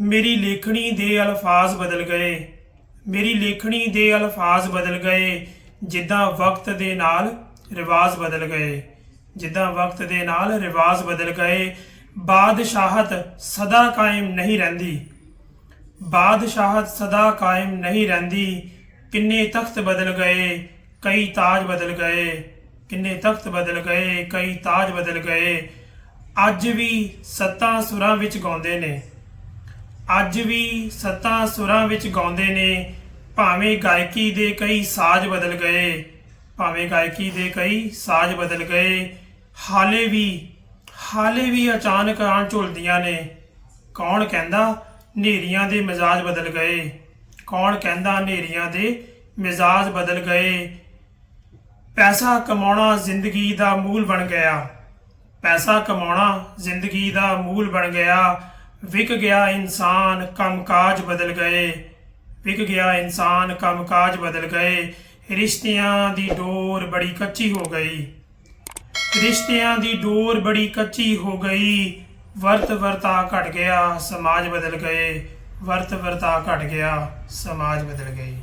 ਮੇਰੀ ਲੇਖਣੀ ਦੇ ਅਲਫਾਜ਼ ਬਦਲ ਗਏ। ਮੇਰੀ ਲੇਖਣੀ ਦੇ ਅਲਫਾਜ਼ ਬਦਲ ਗਏ। ਜਿੱਦਾਂ ਵਕਤ ਦੇ ਨਾਲ ਰਿਵਾਜ਼ ਬਦਲ ਗਏ। ਜਿੱਦਾਂ ਵਕਤ ਦੇ ਨਾਲ ਰਿਵਾਜ਼ ਬਦਲ ਗਏ। ਬਾਦਸ਼ਾਹਤ ਸਦਾ ਕਾਇਮ ਨਹੀਂ ਰਹਿੰਦੀ। ਬਾਦਸ਼ਾਹਤ ਸਦਾ ਕਾਇਮ ਨਹੀਂ ਰਹਿੰਦੀ। ਕਿੰਨੇ ਤਖਤ ਬਦਲ ਗਏ, ਕਈ ਤਾਜ ਬਦਲ ਗਏ। ਕਿੰਨੇ ਤਖਤ ਬਦਲ ਗਏ, ਕਈ ਤਾਜ ਬਦਲ ਗਏ। ਅੱਜ ਵੀ ਸੱਤਾਂ ਸੁਰਾਂ ਵਿੱਚ ਗਾਉਂਦੇ ਨੇ। ਅੱਜ ਵੀ ਸੱਤਾਂ ਸੁਰਾਂ ਵਿੱਚ ਗਾਉਂਦੇ ਨੇ, ਭਾਵੇਂ ਗਾਇਕੀ ਦੇ ਕਈ ਸਾਜ਼ ਬਦਲ ਗਏ, ਭਾਵੇਂ ਗਾਇਕੀ ਦੇ ਕਈ ਸਾਜ਼ ਬਦਲ ਗਏ, ਹਾਲੇ ਵੀ ਹਾਲੇ ਵੀ ਅਚਾਨਕ ਆਣ ਝੁਲਦੀਆਂ ਨੇ। ਕੌਣ ਕਹਿੰਦਾ ਨੇਰੀਆਂ ਦੇ ਮਿਜ਼ਾਜ ਬਦਲ ਗਏ? ਕੌਣ ਕਹਿੰਦਾ ਨੇਰੀਆਂ ਦੇ ਮਿਜ਼ਾਜ ਬਦਲ ਗਏ? ਪੈਸਾ ਕਮਾਉਣਾ ਜ਼ਿੰਦਗੀ ਦਾ ਮੂਲ ਬਣ ਗਿਆ। ਪੈਸਾ ਕਮਾਉਣਾ ਜ਼ਿੰਦਗੀ ਦਾ ਮੂਲ ਬਣ ਗਿਆ। ਵਿਕ ਗਿਆ ਇਨਸਾਨ, ਕੰਮਕਾਜ ਬਦਲ ਗਏ। ਵਿਕ ਗਿਆ ਇਨਸਾਨ, ਕੰਮਕਾਜ ਬਦਲ ਗਏ। ਰਿਸ਼ਤਿਆਂ ਦੀ ਡੋਰ ਬੜੀ ਕੱਚੀ ਹੋ ਗਈ। ਰਿਸ਼ਤਿਆਂ ਦੀ ਡੋਰ ਬੜੀ ਕੱਚੀ ਹੋ ਗਈ। ਵਰਤ ਵਰਤਾ ਘਟ ਗਿਆ, ਸਮਾਜ ਬਦਲ ਗਏ। ਵਰਤ ਵਰਤਾ ਘਟ ਗਿਆ, ਸਮਾਜ ਬਦਲ ਗਈ